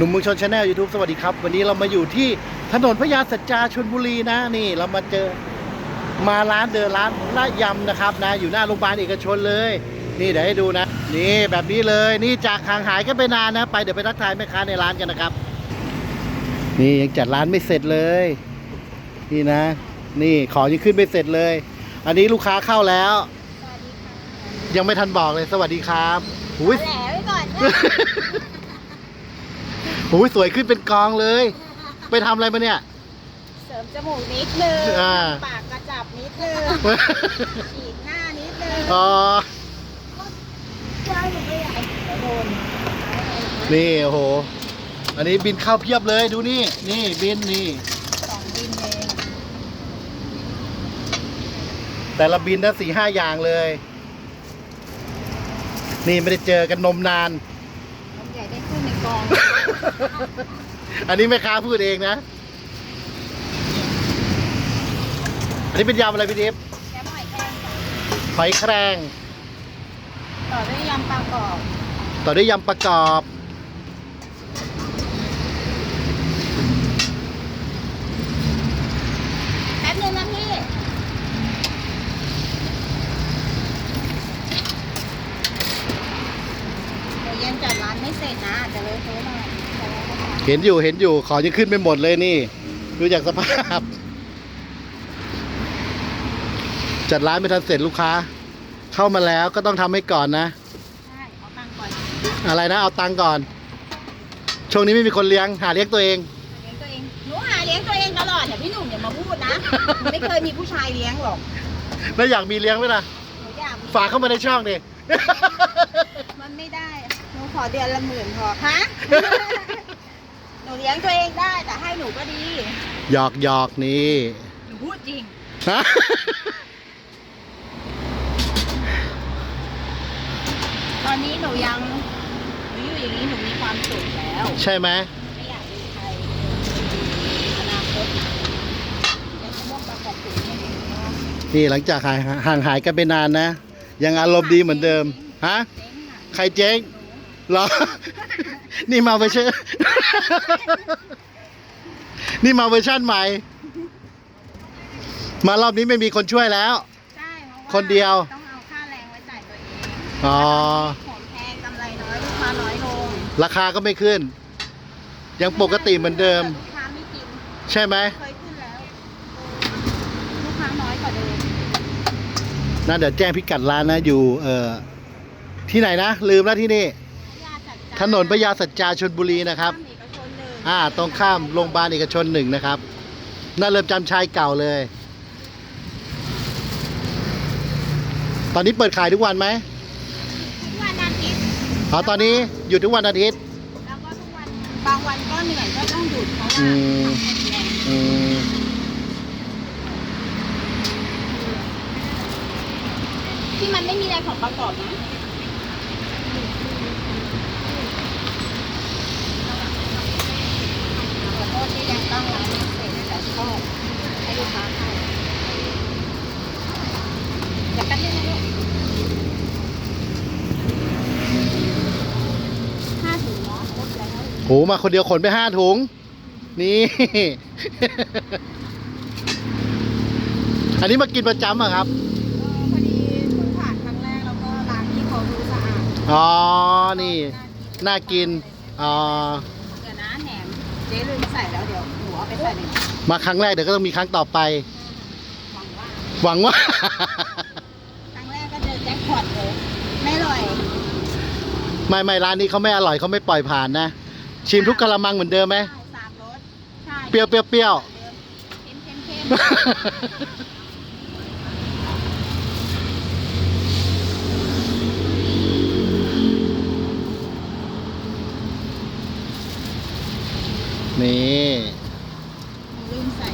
หนุ่มเมืองชนชาแนลยูทูบสวัสดีครับ วันนี้เรามาอยู่ที่ถนนพญาสัจจาชลบุรีนะนี่เรามาเจอมาร้านเดินร้านละยำนะครับนะ อยู่หน้าโรงพยาบาลเอกชนเลย นี่เดี๋ยวให้ดูนะ นี่แบบนี้เลยนี่จากห่างหายกันไปนานนะ ไปเดี๋ยวไปทักทายแม่ค้าในร้านกันนะครับ นี่ยังจัดร้านไม่เสร็จเลยนี่นะ นี่ของยังขึ้นไม่เสร็จเลย อันนี้ลูกค้าเข้าแล้ว ยังไม่ทันบอกเลยสวัสดีครับหูยแหลไว้ก่อนนะ หูยสวยขึ้นเป็นกองเลย ไปทำอะไรมาเนี่ย เสริมจมูกนิดนึงอ่า ปากกระจับนิดนึงฉีดหน้านิดนึงอ๋อว่าหนูไม่อยากโดนนี่โอ้โห อันนี้บินเข้าเพียบเลยดูนี่ นี่บินนี่ สองบินเองแต่ละบินนะสี่ห้าอย่างเลย นี่ไม่ได้เจอกันนมนาน ลำใหญ่ได้ขึ้นในกอง อันนี้แม่ค้าพูดเองนะ อันนี้เป็นยำอะไรพี่ดิฟแค่หอยแครงค่ะหอยแครงต่อด้วยยำปลากรอบ ต่อด้วยยำประกอบ แป๊บนึงนะพี่เดี๋ยวยังจัดร้านไม่เสร็จนะอาจจะเลยเทอะหน่อยแต่ว่าก็ท เห็นอยู่เห็นอยู่ขอยังขึ้นไม่หมดเลยนี่ ดูจากสภาพ จัดร้านไม่ทันเสร็จลูกค้า เข้ามาแล้วก็ต้องทำให้ก่อนนะำใช่เอาตังค์ก่อนอะไรนะ เอาตังค์ก่อน ช่วงนี้ไม่มีคนเลี้ยงหาเลี้ยงตัวเอง เลี้ยงตัวเองหนูหาเลี้ยงตัวเองตลอดเนี่ยพี่หนุ่มอย่ามาพูดนะหนูไม่เคยมีผู้ชายเลี้ยงหรอกแล้วอยากมีเลี้ยงไหมล่ะ หนูอยากมีฝากเข้ามาในช่องดิ มันไม่ได้หนูขอเดือนละหมื่นพอฮะห นูเลี้ยงตัวเองได้แต่ให้หนูก็ดีหยอกหยอกนี่หนูพูดจริง ฮะตอนนี้หนูยังหนูอยู่อย่างนี้หนูมีความสุขแล้วใช่ไหมไม่อยากมีใครอนาคตยังจะม่วงประกอบถึงไม่ดีเนาะนี่หลังจากห่างห่างหายกันไปนานนะ ยังอารมณ์ดีเหมือนเดิมฮะเจ๊งอะใครเจ๊ง เหรอ นี่มาเวอร์ชันนี่มาเวอร์ชันใหม่ มารอบนี้ไม่มีคนช่วยแล้ว ใช่เพราะว่าคนเดียว ต้องเอาค่าแรงไว้จ่ายตัวเองอ๋อ ของแพงกำไรน้อยลูกค้าน้อยลงราคาก็ไม่ขึ้น ยังปกติเหมือนเดิม ลูกค้าไม่กิน ใช่ไหม เคยขึ้นแล้ว ลูกค้าน้อยกว่าเดิมนะเดี๋ยวแจ้งพิกัดร้านนะอยู่เอ่อที่ไหนนะ ลืมแล้วที่นี่ญาติจัดจ้า ถนนพญาสัจจาชลบุรีนะครับข้ามเอกชนหนึ่งอ่า ตรงข้ามโรงพยาบาลเอกชนหนึ่งนะครับ น่าเริ่มจำชายเก่าเลย ตอนนี้เปิดขายทุกวันไหมทุกวันอาทิตย์อ๋อตอนนี้หยุดทุกวันอาทิตย์ แล้วก็ทุกวันบางวันก็เหนื่อยก็ต้องหยุดเพราะว่าอืมทำเป็นแรงอืมที่มันไม่มีแรงของประกอบนะขอโทษที่ยังตั้งร้านไม่เสร็จแต่ชอบให้ลูกค้าเข้าเดี๋ยวแป๊บนึงนะลูกห้าถุงเนาะครบแล้วโหมาคนเดียวขนไปห้าถุง นี่ อันนี้มากินประจำอะครับ เออพอดีเพิ่งผ่านครั้งแรกแล้วก็ร้านที่เขาดูสะอาดอ๋อ นี่ น่ากิน อ๋อเดี๋ยวนะแหนม เจ๊ลืมใส่แล้วเดี๋ยวหนูเอาไปใส่เลยมาครั้งแรกเดี๋ยวก็ต้องมีครั้งต่อไป หวังว่าหวังว่า ครั้งแรกก็เจอแจ็คพอตเลย ไม่อร่อยไม่ไม่ร้านนี้เขาไม่อร่อยเขาไม่ปล่อยผ่านนะ ชิมทุกกะละมังเหมือนเดิมไหม ใช่สามรสใช่เปรี้ยวเปรี้ยวเปรี้ยว เดิมเค็มเค็มเค็ม นี่ลืมใส่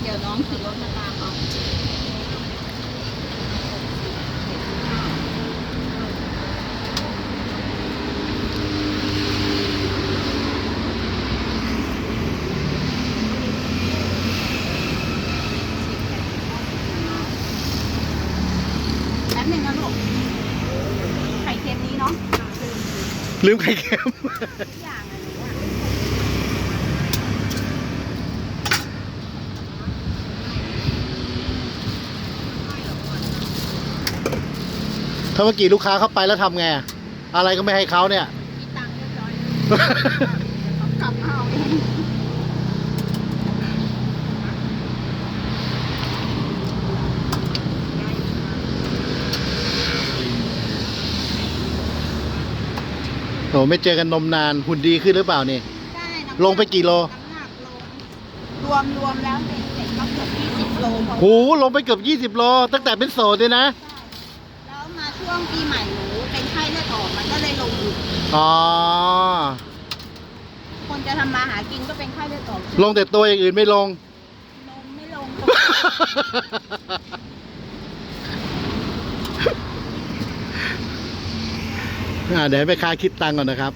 เดี๋ยวน้องขี่รถมาตามเอาแป๊บหนึงนะลูกไข่เค็มนี้เนาะลืมไข่เค็ม ทุกอย่างอะหนูอะ ถ้าเมื่อกี้ลูกค้าเข้าไปแล้วทำไงอะอะไรก็ไม่ให้เขาเนี่ยมีตังค์เรียบร้อยเดี๋ยวเขากลับมาเอาเองโหไม่เจอกันนมนานหุ่นดีขึ้นหรือเปล่านี่ ได้น้ำหนักลงไปกี่โล น้ำหนักลงรวมรวมแล้วเป็นเสร็จก็เกือบยี่สิบโลพอโหลงไปเกือบ 20 โล ตั้งแต่เป็นโสดเลยนะแล้วมา ช่วงปีใหม่หนูเป็นไข้เลือดออกมันก็เลยลงอีกอ๋อ คนจะทำมาหากินก็เป็นไข้เลือดออกลงแต่ตัวอย่างอื่นไม่ลง ลงไม่ลงอ่าเดี๋ยวให้แม่ค้าคิดตังค์ก่อนนะครับ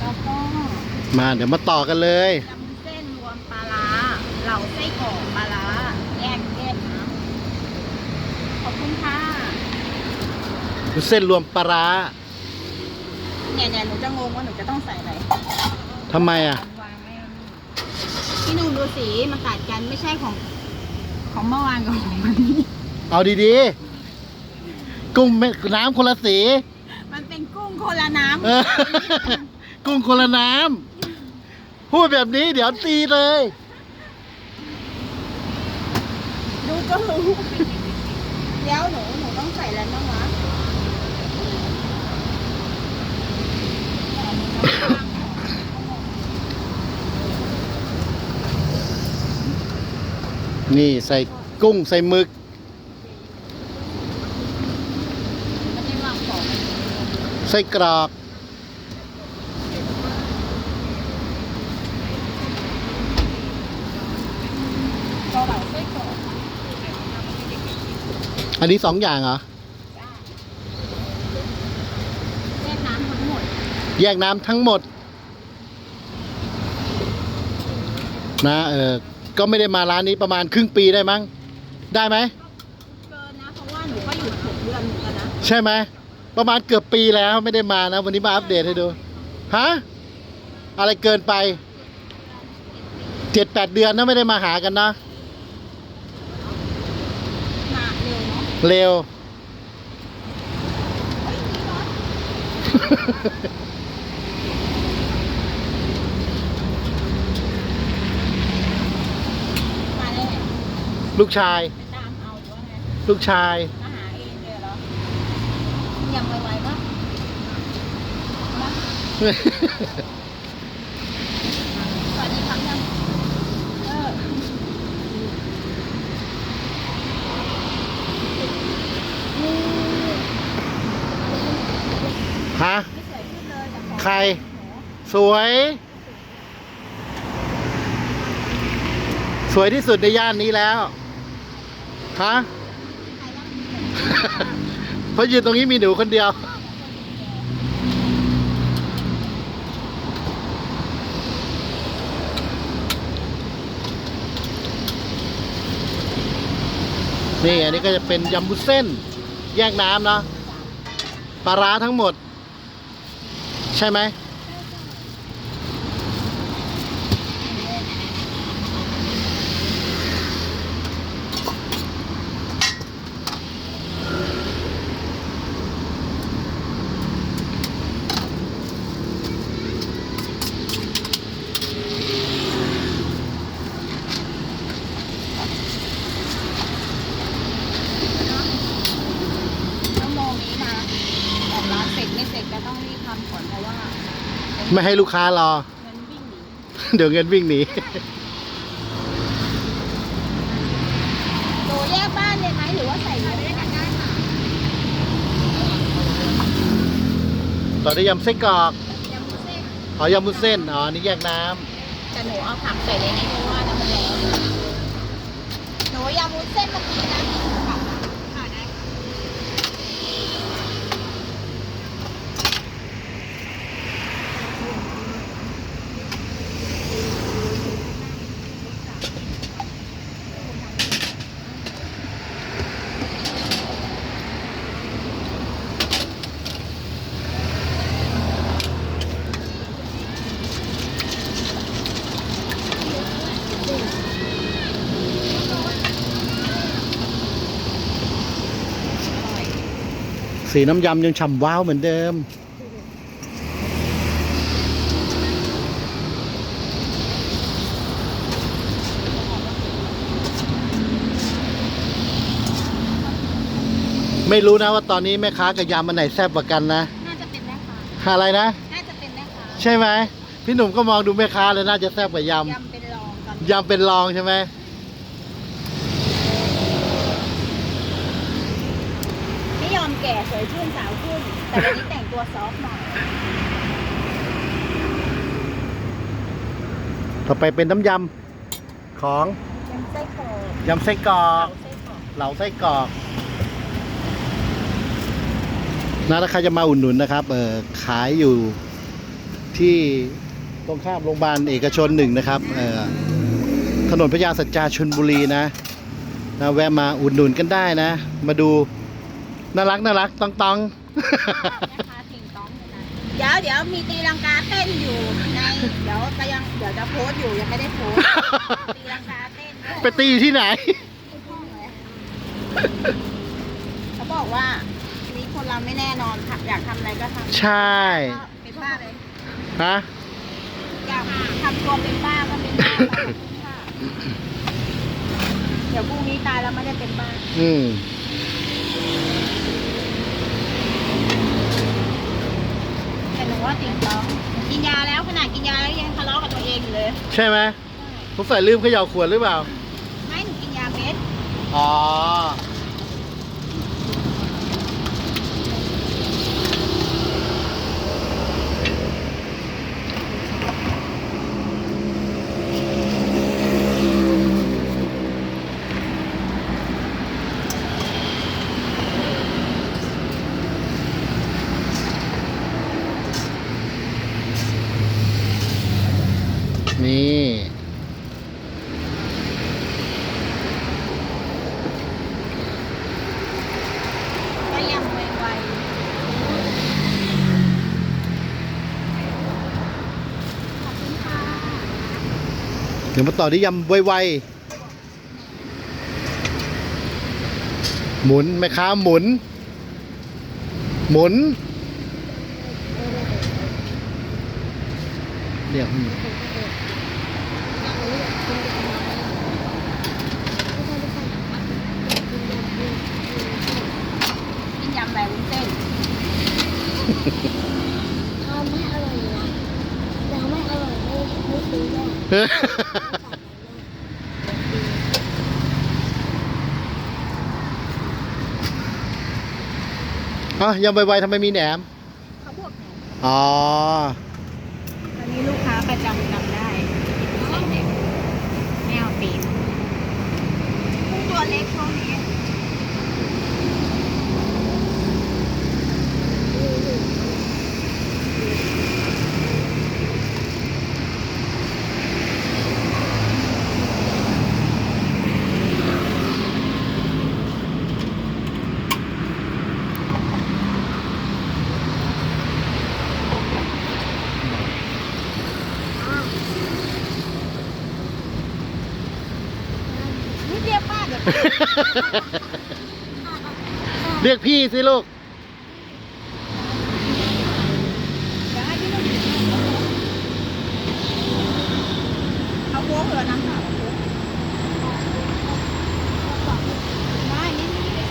แล้วก็มาเดี๋ยวมาต่อกันเลยยำเส้นรวมปลาร้าเหล่าไส้กรอกปลาร้าแยกแยกน้ำขอบคุณค่ะ เส้นรวมปลาร้าเนี่ยเนี่ยหนูจะงงว่าหนูจะต้องใส่อะไรทำไมอะ วางไม่พี่หนูดูสีมันตัดกันไม่ใช่ของ ของเมื่อวานกับของวันนี้ เอาดีๆ กุ้งเม็ดน้ำคนละสี มันเป็นกุ้งคนละน้ำเออ กุ้งคนละน้ำ พูดแบบนี้เดี๋ยวตีเลย ดูก็รู้ เดี๋ยวหนูหนูต้องใส่อะไรบ้างวะ นี่ใส่กุ้งใส่หมึก ใส่กรอกเกาเหลาไส้กรอกอันนี้สองอย่างเหรอ จ้าแยกน้ำทั้งหมด แยกน้ำทั้งหมด นะเออก็ไม่ได้มาร้านนี้ประมาณครึ่งปีได้มั้ง ได้ไหมเกินนะ เพราะว่าหนูก็อยู่หกเดือนเหมือนกันนะ ใช่ไหม ประมาณเกือบปีแล้วไม่ได้มานะ วันนี้มาอัปเดตให้ดู ฮะ อะไรเกินไป เจ็ดแปดเดือนนะไม่ได้มาหากันนะ มาเร็วเนาะเร็วมาได้ไง ลูกชาย ไปตามเอาหรือว่าไงลูกชาย มาหาเองเลยเหรอยังไวๆปะมาสวัสดีครับยังเออฮะ ไม่สวยขึ้นเลยแต่ขอใครหนูสวย สวยที่สุดในย่านนี้แล้ว ฮะเพราะยืนตรงนี้มีหนูคนเดียว นี่อันนี้ก็จะเป็นยำบุเส้น แยกน้ำเนาะปลาร้าทั้งหมด ใช่ไหม ชั่วโมงนี้นะออกร้านเสร็จไม่เสร็จก็ต้องรีบทำก่อนเพราะว่า ไม่ให้ลูกค้ารอ เงินวิ่งหนีเดี๋ยวเงินวิ่งหนีหนูแยกบ้านเลยไหมหรือว่าใส่ด้วยกันได้ค่ะต่อด้วยยำไส้กรอกยำวุ้นเส้นอ๋อยำบุเส้น อ๋ออันนี่แยกน้ำแต่หนูเอาผักใส่ในนี้เพราะว่าน้ำมันแรงหนูยำวุ้นเส้นเมื่อกี้นะผักค่ะ สีน้ำยำยังฉ่ำว้าวเหมือนเดิม ไม่รู้นะว่าตอนนี้แม่ค้ากับยำมันไหนแซ่บกว่ากันนะ น่าจะเป็นแม่ค้าอะไรนะ น่าจะเป็นแม่ค้าใช่ไหมพี่หนุ่มก็มองดูแม่ค้าเลยน่าจะแซ่บกว่ายยำเป็นรองกันำยำเป็นรองใช่ไหม ไม่ยอมแก่สวยขึ้นสาวขึ้น แต่วันนี้แต่งตัวซอฟต์หน่อย ต่อไปเป็นน้ำยำของยำไส้กรอกยำไส้กรอเอากไส้กรอกเหลาไส้กรอกนะถ้าใครจะมาอุดหนุนนะครับเออขายอยู่ที่ตรงข้ามโรงพยาบาลเอกชนหนึ่งนะครับเออถนนพญาสัจจาชนบุรีนะนะแวะมาอุดหนุนกันได้นะ มาดู น่ารักน่ารักตองตองแม่ค้าถิงต้องอยู่นะเดี๋ยวเดี๋ยวมีตีลังกาเต้นอยู่ในเดี๋ยวก็ยังเดี๋ยวจะโพสต์อยู่ยังไม่ได้โพสต์ตีลังกาเต้นด้วยไปตีอยู่ที่ไหน เขาบอกว่าชีวิตคนเราไม่แน่นอนค่ะอยากทำอะไรก็ทำใช่ก็เป็นบ้าเลยฮะ อยากทำตัวเป็นบ้าก็เป็นบ้าไปค่ะเดี๋ยวพรุ่งนี้ตายแล้วไม่ได้เป็นบ้า อืม แต่ หนูว่าติงต้องกินยาแล้วขนาดกินยาแล้วยังทะเลาะกับตัวเองอยู่เลย ใช่ไหมสงสัยลืมเขย่าขวดหรือเปล่า ไม่หนูกินยาเม็ด อ๋อ นี่ ก็ยังไวไวขอบคุณค่ะ เดี๋ยวมาต่อที่ยำไวๆหมุนแม่ค้าหมุน หมุนเดี๋ยวกินยำแบบวุ้นเส้นทำไม่อร่อยนะแต่ไม่อร่อยไม่ไม่ซื้อได้ อ๋อยำไวๆทำไมมีแหนมเขาบวกแหนมอ๋อวันนี้ลูกค้าประจำจำได้ใส่แหนมไม่เอาปีกกุ้งตัวเล็กช่วงนี้นิดเดียวป้าเดี๋ยว เรียกพี่สิลูกเดี๋ยวให้พี่นุ่มเอาโค้กเหรอน้ำเปล่าเอาโค้กได้นี่นี่นี่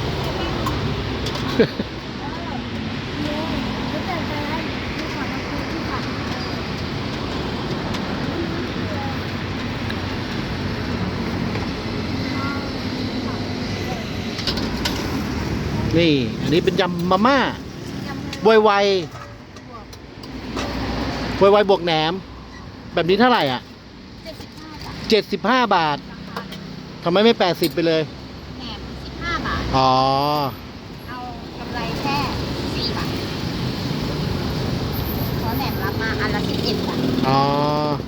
รู้จักกันแล้วมีขอน้ำพริกที่ผัด นี่อันนี้เป็นยำมาม่ายำไวไวไวไวบวกแหนม แบบนี้เท่าไหร่อะเจ็ดสิบห้าบาท75บาทราคาทำไมไม่80ไปเลยแหนมสิบห้าบาท อ๋อ เอากำไรแค่สี่บาทเพราะแหนมรับมาอันละสิบเอ็ดบาท อ๋อ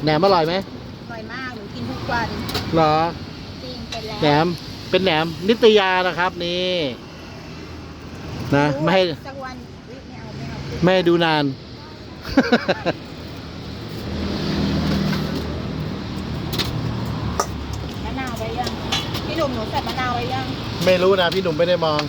แหนมอร่อยไหมอร่อยมากหนูกินทุกวัน เหรอจริงเป็นแล้วแหนมเป็นแหนมนิตยานะครับนี่ นะไม่ให้สักวันอุ๊ยไม่เอาไม่เอาไม่ให้ดูนาน มะนาวไว้ยัง พี่หนุ่มหนูใส่มะนาวไว้ยัง ไม่รู้นะพี่หนุ่มไม่ได้มอง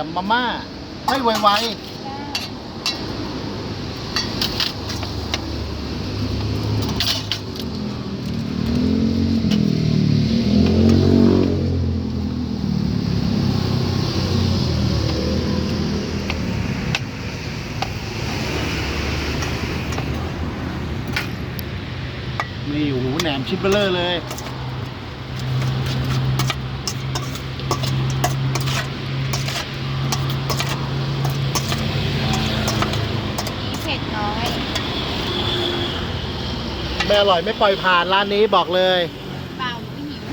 ยำมาม่าไม่ไวๆนี่โอ้โหแหนมชิปเบลเลอร์เลย มีเผ็ดน้อย ไม่ อร่อยไม่ปล่อยผ่านร้านนี้บอกเลย เปล่าหนูหิว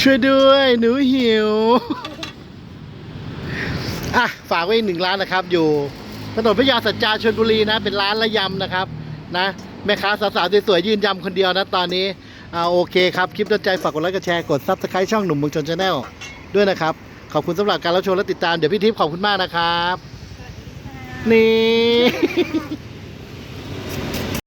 ช่วยด้วย หนูหิว อะ ฝากไว้อีกหนึ่งร้านนะครับ อยู่ถนนพญาสัจจาชลบุรีนะ เป็นร้านละยำนะครับ นะ แม่ค้าสาวๆสวยๆยืนยำคนเดียวนะตอนนี้อ่าโอเคครับ คลิปต้นใจฝากกดไลค์กดแชร์กดซับสไครต์ช่องหนุ่มเมืองชนชาแนลด้วยนะครับ ขอบคุณสำหรับการรับชมและติดตาม เดี๋ยวพี่ทิพย์ขอบคุณมากนะครับ สวัสดีค่ะ นี่